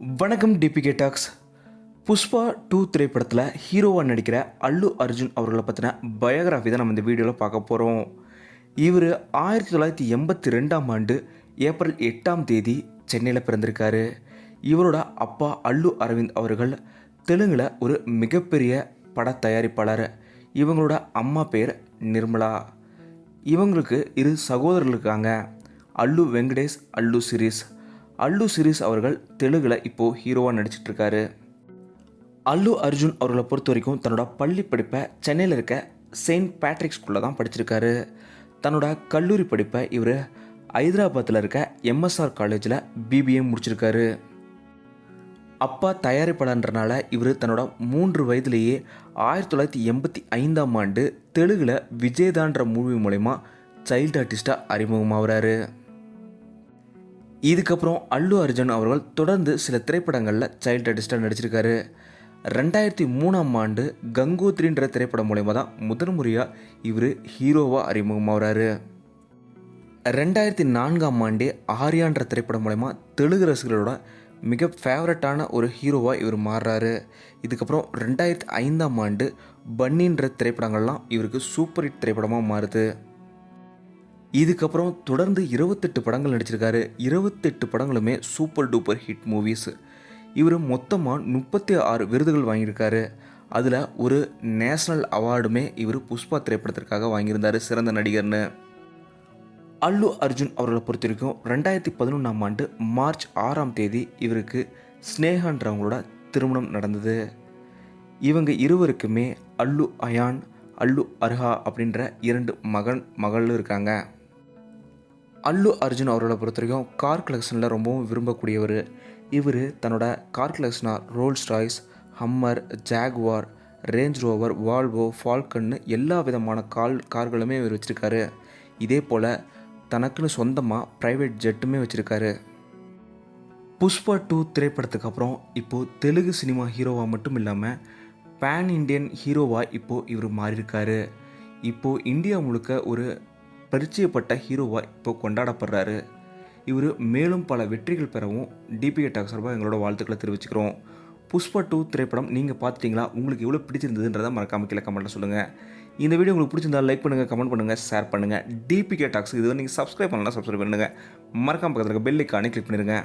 வணக்கம் DPK tax Pushpa two திரைப்படத்தில் ஹீரோவாக நடிக்கிற அல்லு அர்ஜுன் அவர்களை பற்றின பயோகிராஃபி தான் நம்ம இந்த வீடியோவில் பார்க்க போகிறோம் இவர் ஆயிரத்தி தொள்ளாயிரத்தி எண்பத்தி ரெண்டாம் ஆண்டு ஏப்ரல் எட்டாம் தேதி சென்னையில் பிறந்திருக்காரு. இவரோட அப்பா அல்லு அரவிந்த் அவர்கள் தெலுங்கில் ஒரு மிகப்பெரிய பட தயாரிப்பாளர். இவங்களோட அம்மா பேர் நிர்மலா. இவங்களுக்கு இரு சகோதரர்கள் இருக்காங்க. அல்லு வெங்கடேஷ் அல்லு சிரீஸ். அல்லு சிரீஸ் அவர்கள் தெலுங்கில் இப்போது ஹீரோவாக நடிச்சிட்டு இருக்காரு அல்லு அர்ஜுன் அவர்களை பொறுத்த வரைக்கும் தன்னோட பள்ளி படிப்பை சென்னையில் இருக்க செயின்ட் பேட்ரிக் ஸ்கூலில் தான் படிச்சிருக்காரு. தன்னோட கல்லூரி படிப்பை இவர் ஹைதராபாத்தில் இருக்க எம்எஸ்ஆர் காலேஜில் பிபிஏ முடிச்சிருக்காரு. அப்பா தயாரிப்பாளன்றனால இவர் தன்னோட மூன்று வயதிலேயே ஆயிரத்தி தொள்ளாயிரத்தி எண்பத்தி ஐந்தாம் ஆண்டு தெலுங்கில் விஜயதான்ற மூவி மூலயமா சைல்டு ஆர்டிஸ்ட்டாக அறிமுகமாகிறாரு. இதுக்கப்புறம் அல்லு அர்ஜுன் அவர்கள் தொடர்ந்து சில திரைப்படங்களில் சைல்டு ஆர்டிஸ்டாக நடிச்சிருக்காரு. ரெண்டாயிரத்தி மூணாம் ஆண்டு கங்கோத்ரின்ற திரைப்படம் மூலயமா தான் முதன் முறையாக இவர் ஹீரோவாக அறிமுகமாகிறாரு ரெண்டாயிரத்தி நான்காம் ஆண்டே ஆர்யான்ற திரைப்படம் மூலயமா தெலுங்கு ரசிகர்களோட மிக ஃபேவரட்டான ஒரு ஹீரோவாக இவர் மாறுறாரு. இதுக்கப்புறம் ரெண்டாயிரத்தி ஐந்தாம் ஆண்டு பன்னின்ற திரைப்படங்கள்லாம் இவருக்கு சூப்பர் ஹிட் திரைப்படமாக மாறுது. இதுக்கப்புறம் தொடர்ந்து இருபத்தெட்டு படங்கள் நடிச்சிருக்காரு. இருபத்தெட்டு படங்களுமே சூப்பர் டூப்பர் ஹிட் மூவிஸ். இவர் மொத்தமாக முப்பத்தி ஆறு விருதுகள் வாங்கியிருக்காரு. அதில் ஒரு நேஷ்னல் அவார்டுமே இவர் புஷ்பா திரைப்படத்திற்காக வாங்கியிருந்தார் சிறந்த நடிகர்னு. அல்லு அர்ஜுன் அவர்களை பொறுத்த வரைக்கும் ரெண்டாயிரத்தி பதினொன்றாம் ஆண்டு மார்ச் ஆறாம் தேதி இவருக்கு ஸ்னேகான்றவங்களோட திருமணம் நடந்தது. இவங்க இருவருக்குமே அல்லு அயான் அல்லு அர்ஹா அப்படின்ற இரண்டு மகன் மகள் இருக்காங்க. அல்லு அர்ஜுன் அவர்களை பொறுத்த வரைக்கும் கார் கலெக்ஷனில் ரொம்பவும் விரும்பக்கூடியவர். இவர் தன்னோட car கலெக்ஷனாக Rolls Royce Hummer Jaguar Range Rover Volvo ஃபால்கன்னு எல்லா விதமான கால் கார்களுமே இவர் வச்சுருக்காரு. இதே போல் தனக்குன்னு சொந்தமாக ப்ரைவேட் ஜெட்டுமே வச்சுருக்காரு. புஷ்பா டூ திரைப்படத்துக்கு அப்புறம் இப்போது தெலுங்கு சினிமா ஹீரோவாக மட்டும் இல்லாமல் பேன் இண்டியன் ஹீரோவாக இப்போது இவர் மாறியிருக்காரு. இப்போது இந்தியா முழுக்க ஒரு பரிச்சயப்பட்ட ஹீரோவாக இப்போ கொண்டாடப்படுறாரு. இவர் மேலும் பல வெற்றிகள் பெறவும் டிபிஏ டாக் சார்பாக எங்களோட வாழ்த்துக்களை தெரிவிச்சுக்கிறோம். புஷ்பா டூ திரைப்படம் நீங்கள் பார்த்துட்டிங்களா? உங்களுக்கு எவ்வளோ பிடிச்சிருந்ததுன்றதை மறக்காம கீழே கமெண்ட்டில் சொல்லுங்கள் இந்த வீடியோ உங்களுக்கு பிடிச்சிருந்தா லைக் பண்ணுங்கள் கமெண்ட் பண்ணுங்கள் ஷேர் பண்ணுங்கள் டிபிகே டாக்ஸ் இது நீங்கள் சப்ஸ்கிரைப் பண்ணலாம் சப்ஸ்கிரைப் பண்ணுங்கள் மறக்காம பக்கத்தில் இருக்க பெல் ஐக்கானே கிளிக் பண்ணிடுங்க